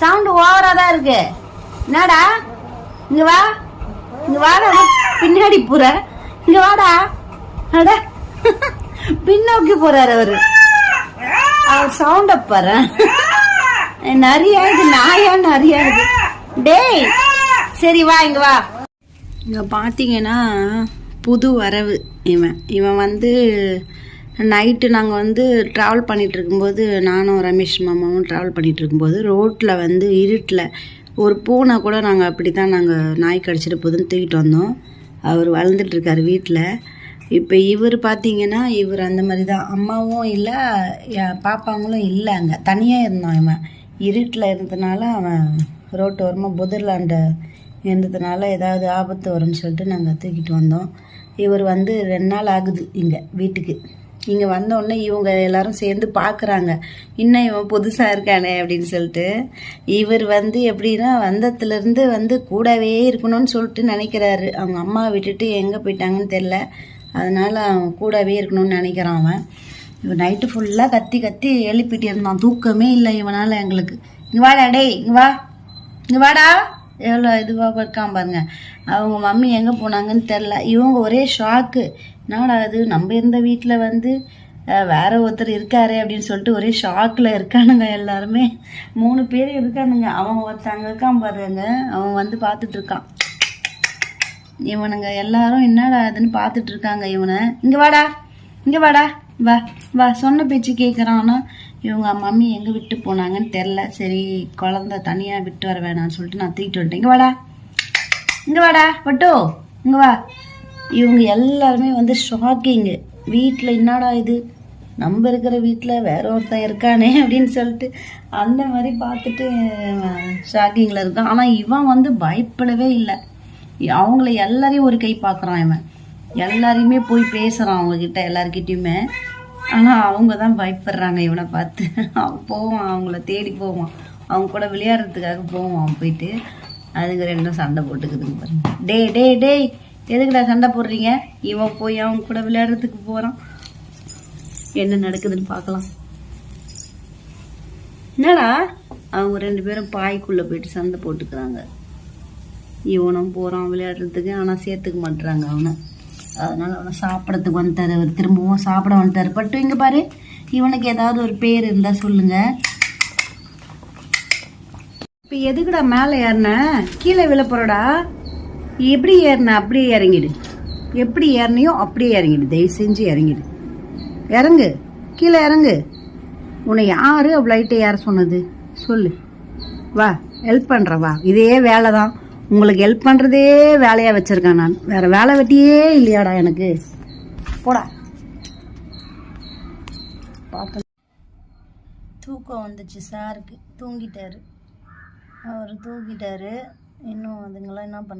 Sound ஓவரா தான் இருக்கு. என்னடா? இங்க வா. இங்க வாடா. பின்னாடி போற. இங்க வாடா. அட. பின்னோக்கி போறாரு அவரு. அவர் சவுண்ட பாரு. நிறைய இது நாயா நிறைய இது டேய். சரி வா இங்க வா. இங்க பாத்தீங்கன்னா புது வரவு இவன். இவன் வந்து நைட்டு நாங்கள் வந்து ட்ராவல் பண்ணிகிட்டு இருக்கும்போது நானும் ரமேஷ் மாமாவும் ட்ராவல் பண்ணிகிட்டு இருக்கும்போது ரோட்டில் வந்து இருட்டில் ஒரு பூனை கூட நாங்கள் அப்படி தான் நாங்கள் நாய் கடிச்சிட்டு போதுன்னு தூக்கிட்டு வந்தோம். அவர் வளர்ந்துட்டுருக்கார் வீட்டில் இப்போ இவர் பார்த்தீங்கன்னா இவர் அந்த மாதிரி தான் அம்மாவும் இல்லை பாப்பாங்களும் இல்லை அங்கே. தனியாக இருந்தான் இவன். இருட்டில் இருந்ததுனால அவன் ரோட்டு ஓரமாக புதர்லாண்ட இருந்ததுனால ஏதாவது ஆபத்து வரும்னு சொல்லிட்டு நாங்கள் தூக்கிட்டு வந்தோம். இவர் வந்து ரெண்டு நாள் ஆகுது இங்கே வீட்டுக்கு. இங்கே வந்தோடனே இவங்க எல்லாரும் சேர்ந்து பார்க்குறாங்க இன்னும் இவன் புதுசாக இருக்கானே அப்படின்னு சொல்லிட்டு. இவர் வந்து எப்படின்னா வந்தத்துலேருந்து வந்து கூடவே இருக்கணும்னு சொல்லிட்டு நினைக்கிறாரு. அவங்க அம்மா விட்டுட்டு எங்கே போயிட்டாங்கன்னு தெரில அதனால் அவன் கூடவே இருக்கணும்னு நினைக்கிறான் அவன். இவன் நைட்டு ஃபுல்லாக கத்தி கத்தி எழுப்பிட்டு இருந்தான். தூக்கமே இல்லை இவனால் எங்களுக்கு. இங்கே வாடா டேய் இங்கே வா. இங்கே வாடா. எவ்வளோ இதுவாக இருக்கான் பாருங்க. அவங்க மம்மி எங்கே போனாங்கன்னு தெரில இவங்க ஒரே ஷாக்கு என்னடா அது நம்ம இருந்த வீட்டில் வந்து வேற ஒருத்தர் இருக்காரு அப்படின்னு சொல்லிட்டு ஒரே ஷாக்கில் இருக்கானுங்க எல்லாருமே. மூணு பேர் இருக்கானுங்க. அவன் ஒருத்தங்க இருக்கான் பாருங்க. அவன் வந்து பார்த்துட்டு இருக்கான். இவனுங்க எல்லாரும் என்னடா அதுன்னு பார்த்துட்டு இருக்காங்க இவனை. இங்கே வாடா. இங்கே வாடா. வா வா சொன்ன பேச்சு கேட்குறான்னா இவங்க மம்மி எங்கே விட்டு போனாங்கன்னு தெரில சரி குழந்த தனியாக விட்டு வர வேணாம்னு சொல்லிட்டு நான் தூக்கிட்டு வந்துட்டேன். இங்கே வாடா. இங்கே வாடா பட்டோ இங்கே வா. இவங்க எல்லாருமே வந்து ஷாக்கிங்கு வீட்டில் என்னடா இது? நம்ம இருக்கிற வீட்டில் வேற ஒருத்தன் இருக்கானே அப்படின்னு சொல்லிட்டு அந்த மாதிரி பார்த்துட்டு ஷாக்கிங்கில் இருக்கான் ஆனால் இவன் வந்து பயப்படவே இல்லை. அவங்கள எல்லாரையும் ஒரு கை பார்க்குறான் இவன். எல்லாரையுமே போய் பேசுகிறான் அவங்கக்கிட்ட எல்லாருக்கிட்டையுமே ஆனால் அவங்க தான் பயப்படுறாங்க இவனை பார்த்து. அவன் போவான் அவங்கள தேடி போவான். அவங்க கூட விளையாடுறதுக்காக போவான் அவன் போயிட்டு. அதுங்க ரெண்டும் சண்டை போட்டுக்குதுங்க பாருங்க. டேய் டேய் டேய் எதுக்குடா சண்டை போடுறீங்க? இவன் போய் அவங்க கூட விளையாடுறதுக்கு போகிறான் என்ன நடக்குதுன்னு பார்க்கலாம். என்னடா? அவங்க ரெண்டு பேரும் பாய்க்குள்ளே போயிட்டு சண்டை போட்டுக்கிறாங்க. இவனும் போகிறான் விளையாடுறதுக்கு ஆனால் சேர்த்துக்க மாட்டுறாங்க அவனை. அதனால் அவனை சாப்பிட்றதுக்கு வந்துட்டார். அவர் திரும்பவும் சாப்பிட வந்துட்டார். பட்டு இங்கே பாரு இவனுக்கு ஏதாவது ஒரு பேர் இருந்தால் சொல்லுங்கள் இப்போ எதுக்குடா மேலே ஏறின? கீழே விழ எப்படி ஏறின? அப்படியே இறங்கிடு. எப்படி ஏறினியோ அப்படியே இறங்கிடு. தயவு செஞ்சு இறங்கிடு. இறங்கு. கீழே இறங்கு. உன்னை யாரு லைட்டை யார் சொன்னது? சொல்லு. வா ஹெல்ப் பண்ணுற வா. இதே வேலை தான் உங்களுக்கு ஹெல்ப் பண்ணுறதே வேலையாக வச்சுருக்கேன் நான். வேறு வேலை வெட்டியே இல்லையாடா எனக்கு. போடா. பார்க்க தூக்கம் வந்துச்சு சாருக்கு. தூங்கிட்டாரு. அவர் தூங்கிட்டாரு. இன்னும் அதுங்களாம் என்ன பண்ண